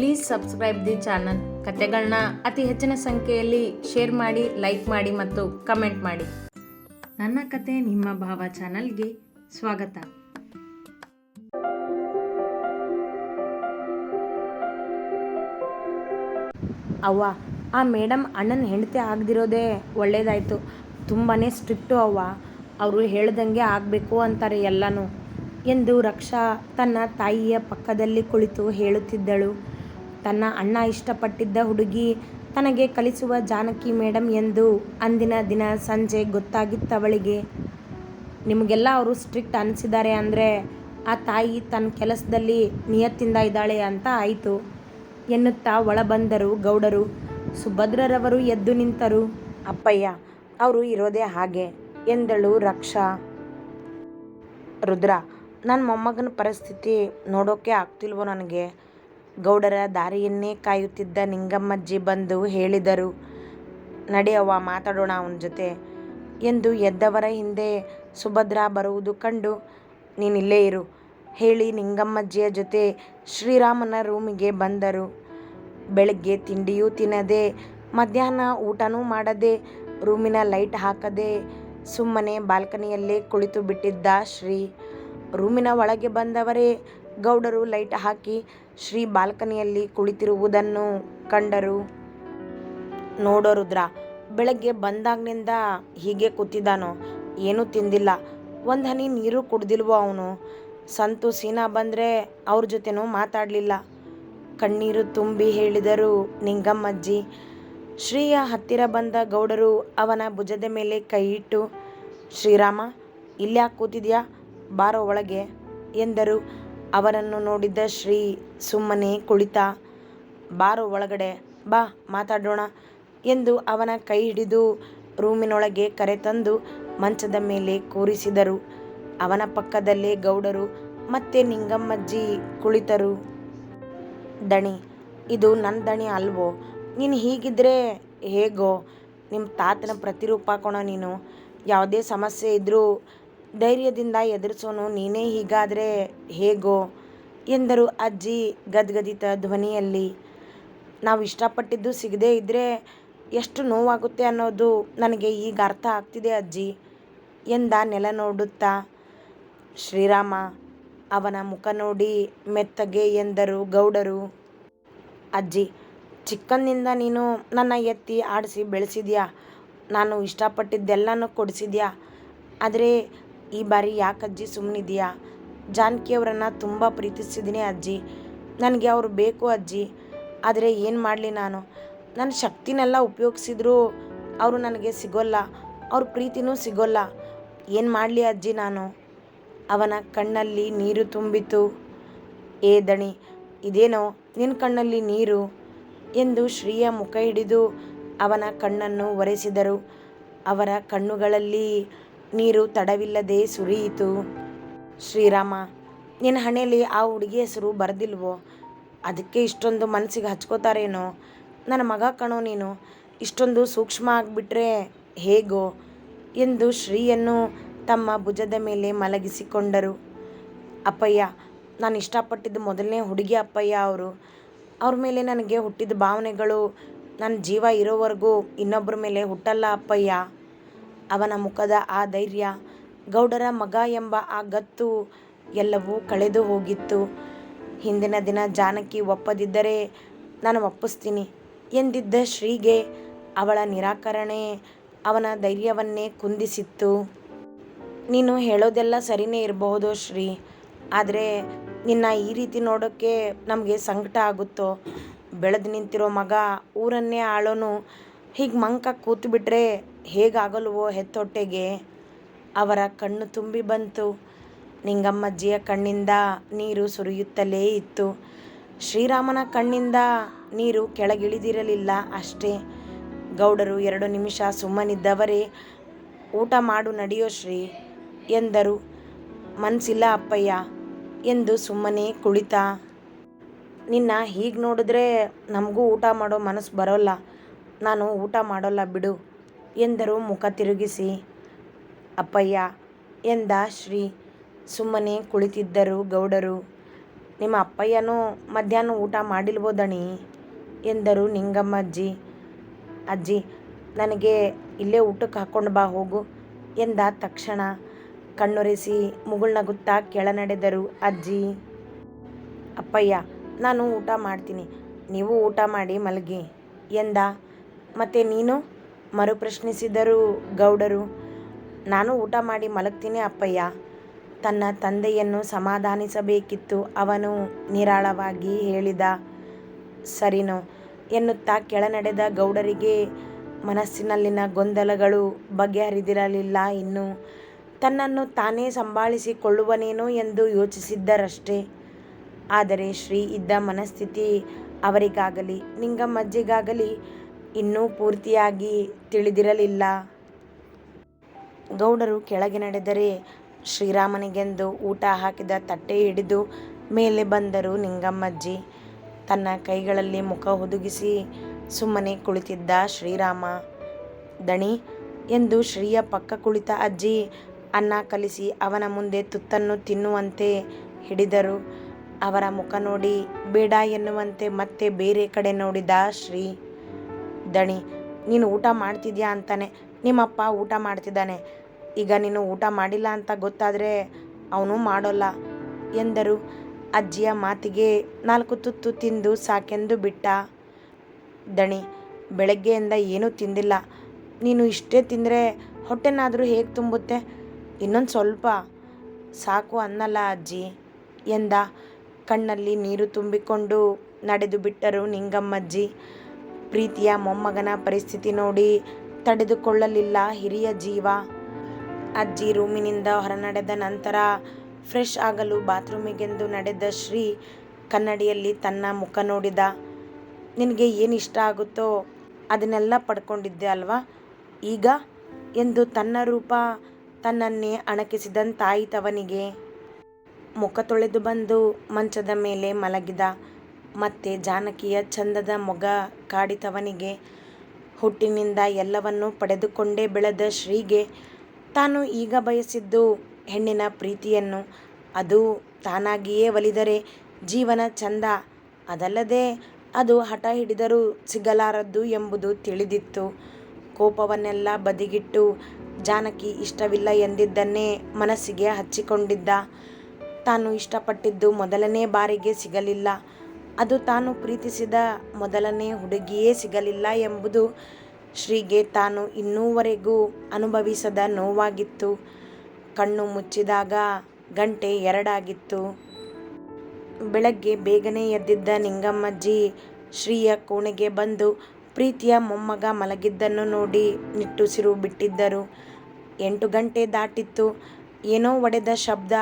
Please subscribe the channel ಕತೆಗಳನ್ನ ಅತಿ ಹೆಚ್ಚಿನ ಸಂಖ್ಯೆಯಲ್ಲಿ ಶೇರ್ ಮಾಡಿ ಲೈಕ್ ಮಾಡಿ ಮತ್ತು ಕಮೆಂಟ್ ಮಾಡಿ. ನನ್ನ ಕತೆ ನಿಮ್ಮ ಭಾವ ಚಾನಲ್ಗೆ ಸ್ವಾಗತ. ಅವ್ವ, ಆ ಮೇಡಮ್ ಅಣ್ಣನ ಹೆಂಡತಿ ಆಗದಿರೋದೇ ಒಳ್ಳೇದಾಯಿತು. ತುಂಬಾ ಸ್ಟ್ರಿಕ್ಟು ಅವ್ವ. ಅವರು ಹೇಳ್ದಂಗೆ ಆಗಬೇಕು ಅಂತಾರೆ ಎಲ್ಲನೂ. ಎಂದು ರಕ್ಷಾ ತನ್ನ ತಾಯಿಯ ಪಕ್ಕದಲ್ಲಿ ಕುಳಿತು ಹೇಳುತ್ತಿದ್ದಳು. ತನ್ನ ಅಣ್ಣ ಇಷ್ಟಪಟ್ಟಿದ್ದ ಹುಡುಗಿ ತನಗೆ ಕಲಿಸುವ ಜಾನಕಿ ಮೇಡಮ್ ಎಂದು ಅಂದಿನ ದಿನ ಸಂಜೆ ಗೊತ್ತಾಗಿತ್ತವಳಿಗೆ. ನಿಮಗೆಲ್ಲ ಅವರು ಸ್ಟ್ರಿಕ್ಟ್ ಅನಿಸಿದ್ದಾರೆ ಅಂದರೆ ಆ ತಾಯಿ ತನ್ನ ಕೆಲಸದಲ್ಲಿ ನಿಯತ್ತಿಂದ ಇದ್ದಾಳೆ ಅಂತ ಆಯಿತು. ಎನ್ನುತ್ತಾ ಒಳಬಂದರು ಗೌಡರು. ಸುಭದ್ರರವರು ಎದ್ದು ನಿಂತರು. ಅಪ್ಪಯ್ಯ, ಅವರು ಇರೋದೇ ಹಾಗೆ, ಎಂದಳು ರಕ್ಷಾ. ರುದ್ರ ನನ್ನ ಮೊಮ್ಮಗನ ಪರಿಸ್ಥಿತಿ ನೋಡೋಕೆ ಆಗ್ತಿಲ್ವೋ ನನಗೆ. ಗೌಡರ ದಾರಿಯನ್ನೇ ಕಾಯುತ್ತಿದ್ದ ನಿಂಗಮ್ಮಜ್ಜಿ ಬಂದು ಹೇಳಿದರು ನಡೆಯವ್ವ ಮಾತಾಡೋಣ ಅವನ ಜೊತೆ ಎಂದು ಎದ್ದವರ ಹಿಂದೆ ಸುಭದ್ರ ಬರುವುದು ಕಂಡು ನೀನಿಲ್ಲೇ ಇರು ಹೇಳಿ ನಿಂಗಮ್ಮಜ್ಜಿಯ ಜೊತೆ ಶ್ರೀರಾಮನ ರೂಮಿಗೆ ಬಂದರು. ಬೆಳಗ್ಗೆ ತಿಂಡಿಯೂ ತಿನ್ನದೆ, ಮಧ್ಯಾಹ್ನ ಊಟನೂ ಮಾಡದೆ, ರೂಮಿನ ಲೈಟ್ ಹಾಕದೆ ಸುಮ್ಮನೆ ಬಾಲ್ಕನಿಯಲ್ಲೇ ಕುಳಿತು ಬಿಟ್ಟಿದ್ದ ಶ್ರೀ. ರೂಮಿನ ಒಳಗೆ ಬಂದವರೇ ಗೌಡರು ಲೈಟ್ ಹಾಕಿ ಶ್ರೀ ಬಾಲ್ಕನಿಯಲ್ಲಿ ಕುಳಿತಿರುವುದನ್ನು ಕಂಡರು. ನೋಡೋ ರುದ್ರ, ಬೆಳಗ್ಗೆ ಬಂದಾಗ್ನಿಂದ ಹೀಗೆ ಕೂತಿದ್ದಾನೋ? ಏನೂ ತಿಂದಿಲ್ಲ. ಒಂದು ಹನಿ ನೀರು ಕುಡ್ದಿಲ್ವೋ ಅವನು? ಸಂತು ಸೀನಾ ಬಂದರೆ ಅವ್ರ ಜೊತೆನೂ ಮಾತಾಡಲಿಲ್ಲ. ಕಣ್ಣೀರು ತುಂಬಿ ಹೇಳಿದರು ನಿಂಗಮ್ಮಜ್ಜಿ. ಶ್ರೀಯ ಹತ್ತಿರ ಬಂದ ಗೌಡರು ಅವನ ಭುಜದ ಮೇಲೆ ಕೈ ಇಟ್ಟು, ಶ್ರೀರಾಮ, ಇಲ್ಯಾಕೆ ಕೂತಿದ್ಯಾ? ಬಾರೋ ಒಳಗೆ, ಎಂದರು. ಅವರನ್ನು ನೋಡಿದ್ದ ಶ್ರೀ ಸುಮ್ಮನೆ ಕುಳಿತ, ಬಾರು ಒಳಗಡೆ, ಬಾ, ಮಾತಾಡೋಣ ಎಂದು ಅವನ ಕೈ ಹಿಡಿದು ರೂಮಿನೊಳಗೆ ಕರೆತಂದು ಮಂಚದ ಮೇಲೆ ಕೂರಿಸಿದರು. ಅವನ ಪಕ್ಕದಲ್ಲೇ ಗೌಡರು ಮತ್ತೆ ನಿಂಗಮ್ಮಜ್ಜಿ ಕುಳಿತರು. ದಣಿ, ಇದು ನನ್ನ ದಣಿ ಅಲ್ವೋ? ನೀನು ಹೀಗಿದ್ರೆ ಹೇಗೋ? ನಿಮ್ಮ ತಾತನ ಪ್ರತಿರೂಪ ಹಾಕೋಣ ನೀನು. ಯಾವುದೇ ಸಮಸ್ಯೆ ಇದ್ದರೂ ಧೈರ್ಯದಿಂದ ಎದುರಿಸೋನು, ನೀನೇ ಹೀಗಾದರೆ ಹೇಗೋ? ಎಂದರು ಅಜ್ಜಿ ಗದ್ಗದಿತ ಧ್ವನಿಯಲ್ಲಿ. ನಾವು ಇಷ್ಟಪಟ್ಟಿದ್ದು ಸಿಗದೇ ಇದ್ದರೆ ಎಷ್ಟು ನೋವಾಗುತ್ತೆ ಅನ್ನೋದು ನನಗೆ ಈಗ ಅರ್ಥ ಆಗ್ತಿದೆ ಅಜ್ಜಿ, ಎಂದ ನೆಲ ನೋಡುತ್ತಾ. ಶ್ರೀರಾಮ, ಅವನ ಮುಖ ನೋಡಿ ಮೆತ್ತಗೆ ಎಂದರು ಗೌಡರು. ಅಜ್ಜಿ ಚಿಕ್ಕಂದಿಂದ ನೀನು ನನ್ನ ಎತ್ತಿ ಆಡಿಸಿ ಬೆಳೆಸಿದ್ಯಾ? ನಾನು ಇಷ್ಟಪಟ್ಟಿದ್ದೆಲ್ಲನೂ ಕೊಡಿಸಿದ್ಯಾ? ಆದರೆ ಈ ಬಾರಿ ಯಾಕಜ್ಜಿ ಸುಮ್ಮನಿದೆಯಾ ಜಾನಕಿಯವರನ್ನು ತುಂಬ ಪ್ರೀತಿಸಿದ್ದೀನಿ ಅಜ್ಜಿ. ನನಗೆ ಅವರು ಬೇಕು ಅಜ್ಜಿ. ಆದರೆ ಏನು ಮಾಡಲಿ ನಾನು? ನನ್ನ ಶಕ್ತಿನೆಲ್ಲ ಉಪಯೋಗಿಸಿದ್ರು ಅವರು ನನಗೆ ಸಿಗೋಲ್ಲ. ಅವ್ರ ಪ್ರೀತಿನೂ ಸಿಗೋಲ್ಲ. ಏನು ಮಾಡಲಿ ಅಜ್ಜಿ ನಾನು? ಅವನ ಕಣ್ಣಲ್ಲಿ ನೀರು ತುಂಬಿತು. ಏ ದಣಿ, ಇದೇನೋ ನಿನ್ನ ಕಣ್ಣಲ್ಲಿ ನೀರು? ಎಂದು ಶ್ರೀಯ ಮುಖ ಹಿಡಿದು ಅವನ ಕಣ್ಣನ್ನು ಒರೆಸಿದರು. ಅವರ ಕಣ್ಣುಗಳಲ್ಲಿ ನೀರು ತಡವಿಲ್ಲದೆ ಸುರಿಯಿತು. ಶ್ರೀರಾಮ, ನಿನ್ನ ಹಣೆಯಲ್ಲಿ ಆ ಹುಡುಗಿ ಹೆಸರು ಬರೆದಿಲ್ವೋ? ಅದಕ್ಕೆ ಇಷ್ಟೊಂದು ಮನಸ್ಸಿಗೆ ಹಚ್ಕೋತಾರೇನೋ? ನನ್ನ ಮಗ ಕಣೋ ನೀನು, ಇಷ್ಟೊಂದು ಸೂಕ್ಷ್ಮ ಆಗಿಬಿಟ್ರೆ ಹೇಗೋ? ಎಂದು ಶ್ರೀಯನ್ನು ತಮ್ಮ ಭುಜದ ಮೇಲೆ ಮಲಗಿಸಿಕೊಂಡರು. ಅಪ್ಪಯ್ಯ, ನಾನು ಇಷ್ಟಪಟ್ಟಿದ್ದ ಮೊದಲನೇ ಹುಡುಗಿ ಅಪ್ಪಯ್ಯ ಅವರು. ಅವ್ರ ಮೇಲೆ ನನಗೆ ಹುಟ್ಟಿದ ಭಾವನೆಗಳು, ನನ್ನ ಜೀವ ಇರೋವರೆಗೂ ಇನ್ನೊಬ್ಬರ ಮೇಲೆ ಹುಟ್ಟಲ್ಲ ಅಪ್ಪಯ್ಯ. ಅವನ ಮುಖದ ಆ ಧೈರ್ಯ, ಗೌಡರ ಮಗ ಎಂಬ ಆ ಗತ್ತು ಎಲ್ಲವೂ ಕಳೆದು ಹೋಗಿತ್ತು. ಹಿಂದಿನ ದಿನ ಜಾನಕಿ ಒಪ್ಪದಿದ್ದರೆ ನಾನು ಒಪ್ಪಿಸ್ತೀನಿ ಎಂದಿದ್ದ ಶ್ರೀಗೆ ಅವಳ ನಿರಾಕರಣೆ ಅವನ ಧೈರ್ಯವನ್ನೇ ಕುಂದಿಸಿತ್ತು. ನೀನು ಹೇಳೋದೆಲ್ಲ ಸರಿಯೇ ಇರಬಹುದು ಶ್ರೀ, ಆದರೆ ನಿನ್ನ ಈ ರೀತಿ ನೋಡೋಕ್ಕೆ ನಮಗೆ ಸಂಕಟ ಆಗುತ್ತೋ? ಬೆಳೆದು ನಿಂತಿರೋ ಮಗ ಊರನ್ನೇ ಆಳೋನು ಹೀಗೆ ಮಂಕ ಕೂತ್ಬಿಟ್ರೆ ಹೇಗಾಗಲ್ವೋ ಹೆತ್ತೊಟ್ಟೆಗೆ ಅವರ ಕಣ್ಣು ತುಂಬಿ ಬಂತು. ನಿಂಗಮ್ಮಜ್ಜಿಯ ಕಣ್ಣಿಂದ ನೀರು ಸುರಿಯುತ್ತಲೇ ಇತ್ತು. ಶ್ರೀರಾಮನ ಕಣ್ಣಿಂದ ನೀರು ಕೆಳಗಿಳಿದಿರಲಿಲ್ಲ ಅಷ್ಟೇ. ಗೌಡರು ಎರಡು ನಿಮಿಷ ಸುಮ್ಮನಿದ್ದವರೇ, ಊಟ ಮಾಡು ನಡೆಯೋ ಶ್ರೀ ಎಂದರು. ಮನಸ್ಸಿಲ್ಲ ಅಪ್ಪಯ್ಯ ಎಂದು ಸುಮ್ಮನೆ ಕುಳಿತ. ನಿನ್ನ ಹೀಗೆ ನೋಡಿದ್ರೆ ನಮಗೂ ಊಟ ಮಾಡೋ ಮನಸ್ಸು ಬರೋಲ್ಲ. ನಾನು ಊಟ ಮಾಡೋಲ್ಲ ಬಿಡು. ಎಂದರು ಮುಖ ತಿರುಗಿಸಿ. ಅಪ್ಪಯ್ಯ, ಎಂದ ಶ್ರೀ ಸುಮ್ಮನೆ ಕುಳಿತಿದ್ದರು ಗೌಡರು. ನಿಮ್ಮ ಅಪ್ಪಯ್ಯನೂ ಮಧ್ಯಾಹ್ನ ಊಟ ಮಾಡಿಲ್ಬೋದಣಿ ಎಂದರು ನಿಂಗಮ್ಮ ಅಜ್ಜಿ. ಅಜ್ಜಿ, ನನಗೆ ಇಲ್ಲೇ ಊಟಕ್ಕೆ ಹಾಕ್ಕೊಂಡು ಬಾ, ಹೋಗು, ಎಂದ ತಕ್ಷಣ ಕಣ್ಣೊರೆಸಿ ಮುಗುಳ್ನಗುತ್ತಾ ಕೆಳನಡೆದರು ಅಜ್ಜಿ. ಅಪ್ಪಯ್ಯ, ನಾನು ಊಟ ಮಾಡ್ತೀನಿ. ನೀವು ಊಟ ಮಾಡಿ ಮಲಗಿ, ಎಂದ. ಮತ್ತೆ ನೀನು? ಮರುಪ್ರಶ್ನಿಸಿದರು ಗೌಡರು. ನಾನು ಊಟ ಮಾಡಿ ಮಲಗ್ತೀನಿ ಅಪ್ಪಯ್ಯ. ತನ್ನ ತಂದೆಯನ್ನು ಸಮಾಧಾನಿಸಬೇಕಿತ್ತು. ಅವನು ನಿರಾಳವಾಗಿ ಹೇಳಿದ, ಸರಿನೋ ಎನ್ನುತ್ತಾ ಕೆಳನಡೆದ. ಗೌಡರಿಗೆ ಮನಸ್ಸಿನಲ್ಲಿನ ಗೊಂದಲಗಳು ಬಗೆಹರಿದಿರಲಿಲ್ಲ. ಇನ್ನು, ತನ್ನನ್ನು ತಾನೇ ಸಂಭಾಳಿಸಿಕೊಳ್ಳುವನೇನೋ ಎಂದು ಯೋಚಿಸಿದ್ದರಷ್ಟೇ. ಆದರೆ ಶ್ರೀ ಇದ್ದ ಮನಸ್ಥಿತಿ ಅವರಿಗಾಗಲಿ, ನಿಂಗಮ್ಮಜ್ಜಿಗಾಗಲಿ ಇನ್ನೂ ಪೂರ್ತಿಯಾಗಿ ತಿಳಿದಿರಲಿಲ್ಲ. ಗೌಡರು ಕೆಳಗೆ ನಡೆದರೆ ಶ್ರೀರಾಮನಿಗೆಂದು ಊಟ ಹಾಕಿದ ತಟ್ಟೆ ಹಿಡಿದು ಮೇಲೆ ಬಂದರು ನಿಂಗಮ್ಮಜ್ಜಿ. ತನ್ನ ಕೈಗಳಲ್ಲಿ ಮುಖ ಹುದುಗಿಸಿ ಸುಮ್ಮನೆ ಕುಳಿತಿದ್ದ ಶ್ರೀರಾಮ. ದಣಿ ಎಂದು ಶ್ರೀಯ ಪಕ್ಕ ಕುಳಿತ ಅಜ್ಜಿ ಅನ್ನ ಕಲಿಸಿ ಅವನ ಮುಂದೆ ತುತ್ತನ್ನು ತಿನ್ನುವಂತೆ ಹಿಡಿದರು. ಅವರ ಮುಖ ನೋಡಿ ಬೇಡ ಎನ್ನುವಂತೆ ಮತ್ತೆ ಬೇರೆ ಕಡೆ ನೋಡಿದ ಶ್ರೀ ದಣಿ ನೀನು ಊಟ ಮಾಡ್ತಿದ್ಯಾ ಅಂತಾನೆ. ನಿಮ್ಮಪ್ಪ ಊಟ ಮಾಡ್ತಿದ್ದಾನೆ. ಈಗ ನೀನು ಊಟ ಮಾಡಿಲ್ಲ ಅಂತ ಗೊತ್ತಾದರೆ ಅವನು ಮಾಡೋಲ್ಲ ಎಂದರು. ಅಜ್ಜಿಯ ಮಾತಿಗೆ ನಾಲ್ಕು ತುತ್ತು ತಿಂದು ಸಾಕೆಂದು ಬಿಟ್ಟ ದಣಿ. ಬೆಳಗ್ಗೆಯಿಂದ ಏನೂ ತಿಂದಿಲ್ಲ. ನೀನು ಇಷ್ಟೇ ತಿಂದರೆ ಹೊಟ್ಟೆನಾದರೂ ಹೇಗೆ ತುಂಬುತ್ತೆ? ಇನ್ನೊಂದು ಸ್ವಲ್ಪ. ಸಾಕು ಅನ್ನಲ್ಲ ಅಜ್ಜಿ ಎಂದ. ಕಣ್ಣಲ್ಲಿ ನೀರು ತುಂಬಿಕೊಂಡು ನಡೆದು ಬಿಟ್ಟರು ನಿಂಗಮ್ಮಜ್ಜಿ. ಪ್ರೀತಿಯ ಮೊಮ್ಮಗನ ಪರಿಸ್ಥಿತಿ ನೋಡಿ ತಡೆದುಕೊಳ್ಳಲಿಲ್ಲ ಹಿರಿಯ ಜೀವ. ಅಜ್ಜಿ ರೂಮಿನಿಂದ ಹೊರನಡೆದ ನಂತರ ಫ್ರೆಶ್ ಆಗಲು ಬಾತ್ರೂಮಿಗೆಂದು ನಡೆದ ಶ್ರೀ ಕನ್ನಡಿಯಲ್ಲಿ ತನ್ನ ಮುಖ ನೋಡಿದ. ನಿನಗೆ ಏನು ಇಷ್ಟ ಆಗುತ್ತೋ ಅದನ್ನೆಲ್ಲ ಪಡ್ಕೊಂಡಿದ್ದೆ ಅಲ್ವಾ? ಈಗ? ಎಂದು ತನ್ನ ರೂಪ ತನ್ನನ್ನೇ ಅಣಕಿಸಿದಂತಾಯಿತವನಿಗೆ. ಮುಖ ತೊಳೆದು ಬಂದು ಮಂಚದ ಮೇಲೆ ಮಲಗಿದ. ಮತ್ತೆ ಜಾನಕಿಯ ಚಂದದ ಮೊಗ ಕಾಡಿತವನಿಗೆ ಹುಟ್ಟಿನಿಂದ ಎಲ್ಲವನ್ನೂ ಪಡೆದುಕೊಂಡೇ ಬೆಳೆದ ಶ್ರೀಗೆ ತಾನು ಈಗ ಬಯಸಿದ್ದು ಹೆಣ್ಣಿನ ಪ್ರೀತಿಯನ್ನು. ಅದು ತಾನಾಗಿಯೇ ಒಲಿದರೆ ಜೀವನ ಚಂದ. ಅದಲ್ಲದೆ ಅದು ಹಠ ಹಿಡಿದರೂ ಸಿಗಲಾರದ್ದು ಎಂಬುದು ತಿಳಿದಿತ್ತು. ಕೋಪವನ್ನೆಲ್ಲ ಬದಿಗಿಟ್ಟು ಜಾನಕಿ ಇಷ್ಟವಿಲ್ಲ ಎಂದಿದ್ದನ್ನೇ ಮನಸ್ಸಿಗೆ ಹಚ್ಚಿಕೊಂಡಿದ್ದ. ತಾನು ಇಷ್ಟಪಟ್ಟಿದ್ದು ಮೊದಲನೇ ಬಾರಿಗೆ ಸಿಗಲಿಲ್ಲ. ಅದು ತಾನು ಪ್ರೀತಿಸಿದ ಮೊದಲನೇ ಹುಡುಗಿಯೇ ಸಿಗಲಿಲ್ಲ ಎಂಬುದು ಶ್ರೀಗೆ ತಾನು ಇನ್ನೂವರೆಗೂ ಅನುಭವಿಸದ ನೋವಾಗಿತ್ತು. ಕಣ್ಣು ಮುಚ್ಚಿದಾಗ ಗಂಟೆ ಎರಡಾಗಿತ್ತು. ಬೆಳಗ್ಗೆ ಬೇಗನೆ ಎದ್ದಿದ್ದ ನಿಂಗಮ್ಮಜ್ಜಿ ಶ್ರೀಯ ಕೋಣೆಗೆ ಬಂದು ಪ್ರೀತಿಯ ಮೊಮ್ಮಗ ಮಲಗಿದ್ದನ್ನು ನೋಡಿ ನಿಟ್ಟುಸಿರು ಬಿಟ್ಟಿದ್ದರು. ಎಂಟು ಗಂಟೆ ದಾಟಿತ್ತು. ಏನೋ ಒಡೆದ ಶಬ್ದ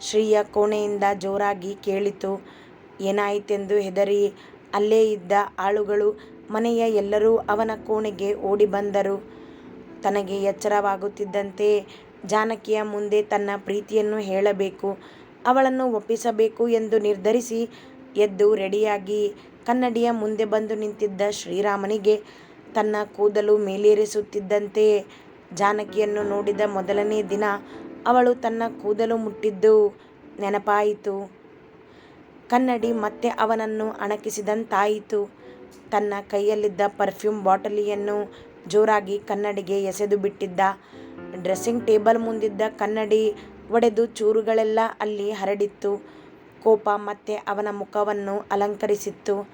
ಶ್ರೀಯ ಕೋಣೆಯಿಂದ ಜೋರಾಗಿ ಕೇಳಿತು. ಏನಾಯಿತೆಂದು ಹೆದರಿ ಅಲ್ಲೇ ಇದ್ದ ಆಳುಗಳು ಮನೆಯ ಎಲ್ಲರೂ ಅವನ ಕೋಣೆಗೆ ಓಡಿ ಬಂದರು. ತನಗೆ ಎಚ್ಚರವಾಗುತ್ತಿದ್ದಂತೆ ಜಾನಕಿಯ ಮುಂದೆ ತನ್ನ ಪ್ರೀತಿಯನ್ನು ಹೇಳಬೇಕು, ಅವಳನ್ನು ಒಪ್ಪಿಸಬೇಕು ಎಂದು ನಿರ್ಧರಿಸಿ ಎದ್ದು ರೆಡಿಯಾಗಿ ಕನ್ನಡಿಯ ಮುಂದೆ ಬಂದು ನಿಂತಿದ್ದ ಶ್ರೀರಾಮನಿಗೆ ತನ್ನ ಕೂದಲು ಮೇಲೇರಿಸುತ್ತಿದ್ದಂತೆ ಜಾನಕಿಯನ್ನು ನೋಡಿದ ಮೊದಲನೇ ದಿನ ಅವಳು ತನ್ನ ಕೂದಲು ಮುಟ್ಟಿದ್ದು ನೆನಪಾಯಿತು. ಕನ್ನಡಿ ಮತ್ತೆ ಅವನನ್ನು ಅಣಕಿಸಿದಂತಾಯಿತು. ತನ್ನ ಕೈಯಲ್ಲಿದ್ದ ಪರ್ಫ್ಯೂಮ್ ಬಾಟಲಿಯನ್ನು ಜೋರಾಗಿ ಕನ್ನಡಿಗೆ ಎಸೆದು ಬಿಟ್ಟಿದ್ದ. ಡ್ರೆಸ್ಸಿಂಗ್ ಟೇಬಲ್ ಮುಂದಿದ್ದ ಕನ್ನಡಿ ಒಡೆದು ಚೂರುಗಳೆಲ್ಲ ಅಲ್ಲಿ ಹರಡಿತ್ತು. ಕೋಪ ಮತ್ತೆ ಅವನ ಮುಖವನ್ನು ಅಲಂಕರಿಸಿತ್ತು.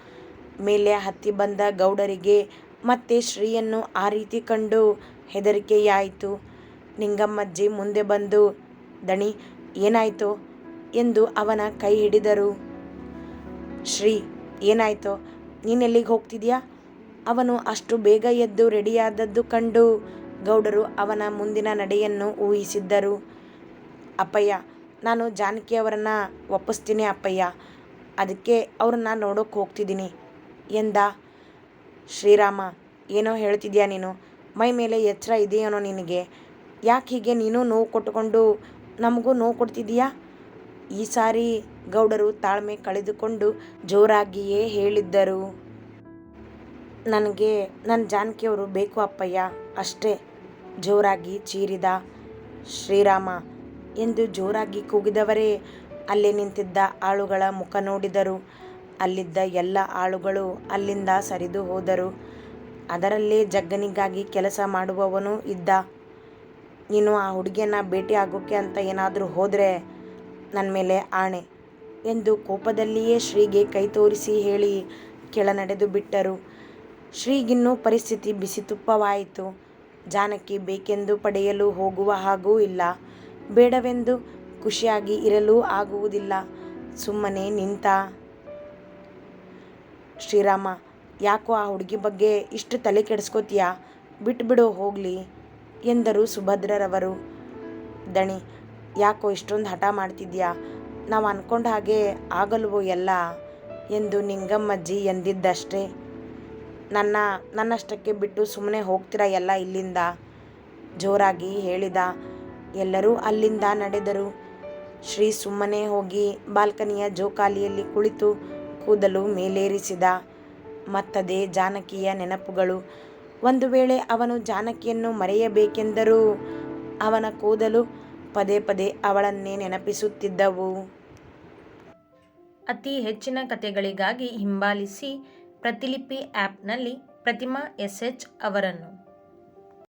ಮೇಲೆ ಹತ್ತಿ ಬಂದ ಗೌಡರಿಗೆ ಮತ್ತೆ ಶ್ರೀಯನ್ನು ಆ ರೀತಿ ಕಂಡು ಹೆದರಿಕೆಯಾಯಿತು. ನಿಂಗಮ್ಮಜ್ಜಿ ಮುಂದೆ ಬಂದು, ದಣಿ, ಏನಾಯಿತು? ಎಂದು ಅವನ ಕೈ ಹಿಡಿದರು. ಶ್ರೀ, ಏನಾಯ್ತೋ? ನೀನೆಲ್ಲಿಗೆ ಹೋಗ್ತಿದ್ಯಾ? ಅವನು ಅಷ್ಟು ಬೇಗ ಎದ್ದು ರೆಡಿಯಾದದ್ದು ಕಂಡು ಗೌಡರು ಅವನ ಮುಂದಿನ ನಡೆಯನ್ನು ಊಹಿಸಿದ್ದರು. ಅಪ್ಪಯ್ಯ, ನಾನು ಜಾನಕಿಯವರನ್ನ ಒಪ್ಪಿಸ್ತೀನಿ ಅಪ್ಪಯ್ಯ. ಅದಕ್ಕೆ ಅವ್ರನ್ನ ನೋಡೋಕೆ ಹೋಗ್ತಿದ್ದೀನಿ ಎಂದ. ಶ್ರೀರಾಮ, ಏನೋ ಹೇಳ್ತಿದ್ಯಾ ನೀನು? ಮೈ ಮೇಲೆ ಎಚ್ಚರ ಇದೆಯೇನೋ ನಿನಗೆ? ಯಾಕೆ ಹೀಗೆ ನೀನು ನೋವು ಕೊಟ್ಟುಕೊಂಡು ನಮಗೂ ನೋವು ಕೊಡ್ತಿದ್ದೀಯಾ? ಈ ಸಾರಿ ಗೌಡರು ತಾಳ್ಮೆ ಕಳೆದುಕೊಂಡು ಜೋರಾಗಿಯೇ ಹೇಳಿದ್ದರು ನನಗೆ ನನ್ನ ಜಾನಕಿಯವರು ಬೇಕು ಅಪ್ಪಯ್ಯ, ಅಷ್ಟೇ, ಜೋರಾಗಿ ಚೀರಿದ ಶ್ರೀರಾಮ ಎಂದು ಜೋರಾಗಿ ಕೂಗಿದವರೇ ಅಲ್ಲೇ ನಿಂತಿದ್ದ ಆಳುಗಳ ಮುಖ ನೋಡಿದರು. ಅಲ್ಲಿದ್ದ ಎಲ್ಲ ಆಳುಗಳು ಅಲ್ಲಿಂದ ಸರಿದು ಹೋದರು. ಅದರಲ್ಲೇ ಜಗ್ಗನಿಗಾಗಿ ಕೆಲಸ ಮಾಡುವವನು ಇದ್ದ. "ನೀನು ಆ ಹುಡುಗಿಯನ್ನು ಭೇಟಿ ಆಗೋಕೆ ಅಂತ ಏನಾದರೂ ಹೋದ್ರೆ ನನ್ಮೇಲೆ ಆಣೆ" ಎಂದು ಕೋಪದಲ್ಲಿಯೇ ಶ್ರೀಗೆ ಕೈ ತೋರಿಸಿ ಹೇಳಿ ಕೆಳ ನಡೆದು ಬಿಟ್ಟರು. ಶ್ರೀಗಿನ್ನೂ ಪರಿಸ್ಥಿತಿ ಬಿಸಿತುಪ್ಪವಾಯಿತು. ಜಾನಕಿ ಬೇಕೆಂದು ಪಡೆಯಲು ಹೋಗುವ ಹಾಗೂ ಇಲ್ಲ, ಬೇಡವೆಂದು ಖುಷಿಯಾಗಿ ಇರಲು ಆಗುವುದಿಲ್ಲ. ಸುಮ್ಮನೆ ನಿಂತ. "ಶ್ರೀರಾಮ, ಯಾಕೋ ಆ ಹುಡುಗಿ ಬಗ್ಗೆ ಇಷ್ಟು ತಲೆ ಕೆಡಿಸ್ಕೋತೀಯಾ ಬಿಟ್ಬಿಡು ಹೋಗಲಿ ಎಂದರು ಸುಭದ್ರರವರು. "ದಣಿ, ಯಾಕೋ ಇಷ್ಟೊಂದು ಹಠ ಮಾಡ್ತಿದ್ಯಾ? ನಾವು ಅನ್ಕೊಂಡ ಹಾಗೆ ಆಗಲ್ವೋ ಎಲ್ಲ" ಎಂದು ನಿಂಗಮ್ಮಜ್ಜಿ ಎಂದಿದ್ದಷ್ಟೇ. "ನನ್ನ, ನನ್ನಷ್ಟಕ್ಕೆ ಬಿಟ್ಟು ಸುಮ್ಮನೆ ಹೋಗ್ತೀರಾ ಎಲ್ಲ ಇಲ್ಲಿಂದ" ಜೋರಾಗಿ ಹೇಳಿದ. ಎಲ್ಲರೂ ಅಲ್ಲಿಂದ ನಡೆದರು. ಶ್ರೀ ಸುಮ್ಮನೆ ಹೋಗಿ ಬಾಲ್ಕನಿಯ ಜೋಕಾಲಿಯಲ್ಲಿ ಕುಳಿತು ಕೂದಲು ಮೇಲೇರಿಸಿದ. ಮತ್ತದೇ ಜಾನಕಿಯ ನೆನಪುಗಳು. ಒಂದು ವೇಳೆ ಅವನು ಜಾನಕಿಯನ್ನು ಮರೆಯಬೇಕೆಂದರೂ ಅವನ ಕೂದಲು ಪದೇ ಪದೇ ಅವಳನ್ನೇ ನೆನಪಿಸುತ್ತಿದ್ದವು. ಅತಿ ಹೆಚ್ಚಿನ ಕಥೆಗಳಿಗಾಗಿ ಹಿಂಬಾಲಿಸಿ ಪ್ರತಿಲಿಪಿ ಆ್ಯಪ್ನಲ್ಲಿ ಪ್ರತಿಮಾ ಎಸ್. ಎಚ್. ಅವರನ್ನು